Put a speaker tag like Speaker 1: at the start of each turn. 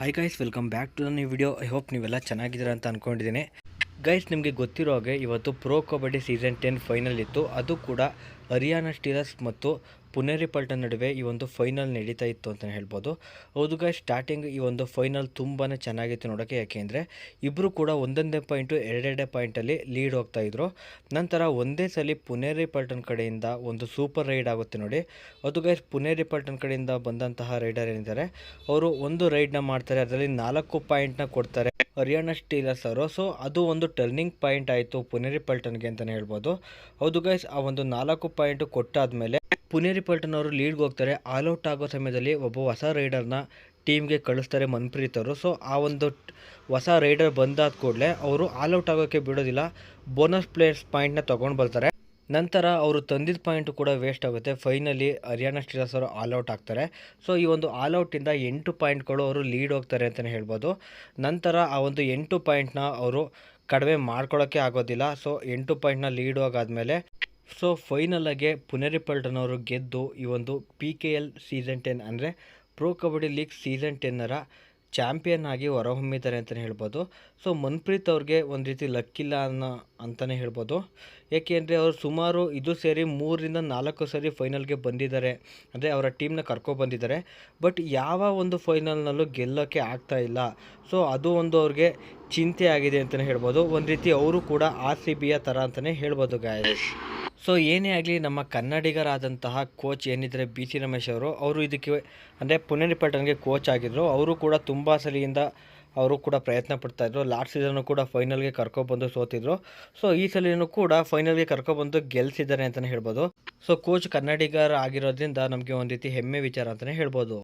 Speaker 1: Hi guys welcome back to new video I hope ನೀವೆಲ್ಲ ಚೆನ್ನಾಗಿದ್ದೀರಾ ಅಂತ ಅಂದ್ಕೊಂಡಿದ್ದೀನಿ ಗೈಸ್ ನಿಮಗೆ ಗೊತ್ತಿರೋ ಹಾಗೆ ಇವತ್ತು pro Kabaddi season ten final ಇತ್ತು. ಅದು ಕೂಡ ಹರಿಯಾಣ ಸ್ಟೀಲರ್ಸ್ ಮತ್ತು ಪುನೇರಿ ಪಲ್ಟನ್ ನಡುವೆ ಈ ಒಂದು ಫೈನಲ್ ನಡೀತಾ ಇತ್ತು ಅಂತ ಹೇಳ್ಬೋದು. ಹೌದು ಗೈಸ್ ಸ್ಟಾರ್ಟಿಂಗ್ ಈ ಒಂದು ಫೈನಲ್ ತುಂಬಾ ಚೆನ್ನಾಗಿತ್ತು ನೋಡೋಕ್ಕೆ ಯಾಕೆಂದರೆ ಇಬ್ಬರು ಕೂಡ ಒಂದೊಂದೇ ಪಾಯಿಂಟು ಎರಡೆರಡೇ ಪಾಯಿಂಟಲ್ಲಿ ಲೀಡ್ ಹೋಗ್ತಾ ಇದ್ರು. ನಂತರ ಒಂದೇ ಸಲ ಪುನೇರಿ ಪಲ್ಟನ್ ಕಡೆಯಿಂದ ಒಂದು ಸೂಪರ್ ರೈಡ್ ಆಗುತ್ತೆ ನೋಡಿ. ಅದು ಗೈಸ್ ಪುನೇರಿ ಪಲ್ಟನ್ ಕಡೆಯಿಂದ ಬಂದಂತಹ ರೈಡರ್ ಏನಿದ್ದಾರೆ, ಅವರು ಒಂದು ರೈಡ್ನ ಮಾಡ್ತಾರೆ. ಅದರಲ್ಲಿ ನಾಲ್ಕು ಪಾಯಿಂಟ್ನ ಕೊಡ್ತಾರೆ. ಹರಿಯಾಣ ಸ್ಟೀಲರ್ಸ್ ಅವರು ಸೊ ಅದು ಒಂದು ಟರ್ನಿಂಗ್ ಪಾಯಿಂಟ್ ಆಯಿತು ಪುನೇರಿ ಪಲ್ಟನ್ಗೆ ಅಂತಲೇ ಹೇಳ್ಬೋದು. ಹೌದು ಗೈಸ್ ಆ ಒಂದು ನಾಲ್ಕು ಪಾಯಿಂಟ್ ಕೊಟ್ಟಾದ್ಮೇಲೆ ಪುನೇರಿ ಪಲ್ಟನ್ ಅವರು ಲೀಡ್ಗೆ ಹೋಗ್ತಾರೆ. ಆಲ್ ಔಟ್ ಆಗೋ ಸಮಯದಲ್ಲಿ ಒಬ್ಬ ಹೊಸ ರೈಡರ್ನ ಟೀಮ್ಗೆ ಕಳಿಸ್ತಾರೆ ಮನ್ಪ್ರೀತ್ ಅವರು. ಸೊ ಆ ಒಂದು ಹೊಸ ರೈಡರ್ ಬಂದಾದ ಕೂಡಲೇ ಅವರು ಆಲ್ ಔಟ್ ಆಗೋಕ್ಕೆ ಬಿಡೋದಿಲ್ಲ. ಬೋನಸ್ ಪ್ಲೇಯರ್ಸ್ ಪಾಯಿಂಟ್ನ ತೊಗೊಂಡು ಬರ್ತಾರೆ. ನಂತರ ಅವರು ತಂದಿದ್ದ ಪಾಯಿಂಟು ಕೂಡ ವೇಸ್ಟ್ ಆಗುತ್ತೆ. ಫೈನಲಿ ಹರಿಯಾಣ ಸ್ಟೀಲರ್ಸ್ ಅವರು ಆಲ್ ಔಟ್ ಆಗ್ತಾರೆ. ಸೊ ಈ ಒಂದು ಆಲ್ ಔಟಿಂದ ಎಂಟು ಪಾಯಿಂಟ್ಗಳು ಅವರು ಲೀಡ್ ಹೋಗ್ತಾರೆ ಅಂತಲೇ ಹೇಳ್ಬೋದು. ನಂತರ ಆ ಒಂದು ಎಂಟು ಪಾಯಿಂಟ್ನ ಅವರು ಕಡಿಮೆ ಮಾಡ್ಕೊಳ್ಳೋಕ್ಕೆ ಆಗೋದಿಲ್ಲ. ಸೊ ಎಂಟು ಪಾಯಿಂಟ್ನ ಲೀಡ್ ಹೋಗಾದ್ಮೇಲೆ ಸೊ ಫೈನಲಾಗೆ ಪುನೇರಿ ಪಲ್ಟನ್ ಅವರು ಗೆದ್ದು ಈ ಒಂದು P K L season ten ಅಂದರೆ ಪ್ರೋ ಕಬಡ್ಡಿ ಲೀಗ್ ಸೀಸನ್ ಟೆನ್ನರ ಚಾಂಪಿಯನ್ ಆಗಿ ಹೊರಹೊಮ್ಮಿದ್ದಾರೆ ಅಂತಲೇ ಹೇಳ್ಬೋದು. ಸೊ, ಮನ್ಪ್ರೀತ್ ಅವ್ರಿಗೆ ಒಂದು ರೀತಿ ಲಕ್ಕಿಲ್ಲ ಅನ್ನೋ ಅಂತಲೇ ಹೇಳ್ಬೋದು. ಏಕೆಂದರೆ ಅವರು ಸುಮಾರು ಇದು ಸೇರಿ ಮೂರರಿಂದ ನಾಲ್ಕು ಸರಿ ಫೈನಲ್ಗೆ ಬಂದಿದ್ದಾರೆ. ಅಂದರೆ ಅವರ ಟೀಮ್ನ ಕರ್ಕೊಬಂದಿದ್ದಾರೆ ಬಟ್ ಯಾವ ಒಂದು ಫೈನಲ್ನಲ್ಲೂ ಗೆಲ್ಲೋಕ್ಕೆ ಆಗ್ತಾ ಇಲ್ಲ. ಸೊ, ಅದು ಒಂದು ಅವ್ರಿಗೆ ಚಿಂತೆ ಆಗಿದೆ ಅಂತಲೇ ಹೇಳ್ಬೋದು. ಒಂದು ರೀತಿ ಅವರು ಕೂಡ ಆರ್ ಸಿ ಬಿಯ ಥರ ಅಂತಲೇ ಹೇಳ್ಬೋದು ಗಾಯಸ್ ಸೊ ಏನೇ ಆಗಲಿ ನಮ್ಮ ಕನ್ನಡಿಗರಾದಂತಹ ಕೋಚ್ ಏನಿದ್ದಾರೆ ಬಿ ಸಿ ರಮೇಶ್ ಅವರು ಅವರು ಇದಕ್ಕೆ ಅಂದರೆ ಪುನೇರಿ ಕೋಚ್ ಆಗಿದ್ದರು ಅವರು ಕೂಡ ತುಂಬ ಸಲಿಯಿಂದ ಅವರು ಕೂಡ ಪ್ರಯತ್ನ ಪಡ್ತಾಯಿದ್ರು ಲಾಸ್ಟ್ ಸೀಸನ್ನು ಕೂಡ ಫೈನಲ್ಗೆ ಕರ್ಕೊಬಂದು ಸೋತಿದ್ರು. ಸೊ ಈ ಸಲಿನೂ ಕೂಡ ಫೈನಲ್ಗೆ ಕರ್ಕೊಬಂದು ಗೆಲ್ಸಿದ್ದಾರೆ ಅಂತಲೇ ಹೇಳ್ಬೋದು. ಸೊ ಕೋಚ್ ಕನ್ನಡಿಗರ ಆಗಿರೋದ್ರಿಂದ ನಮಗೆ ಒಂದು ರೀತಿ ಹೆಮ್ಮೆ ವಿಚಾರ ಅಂತಲೇ ಹೇಳ್ಬೋದು.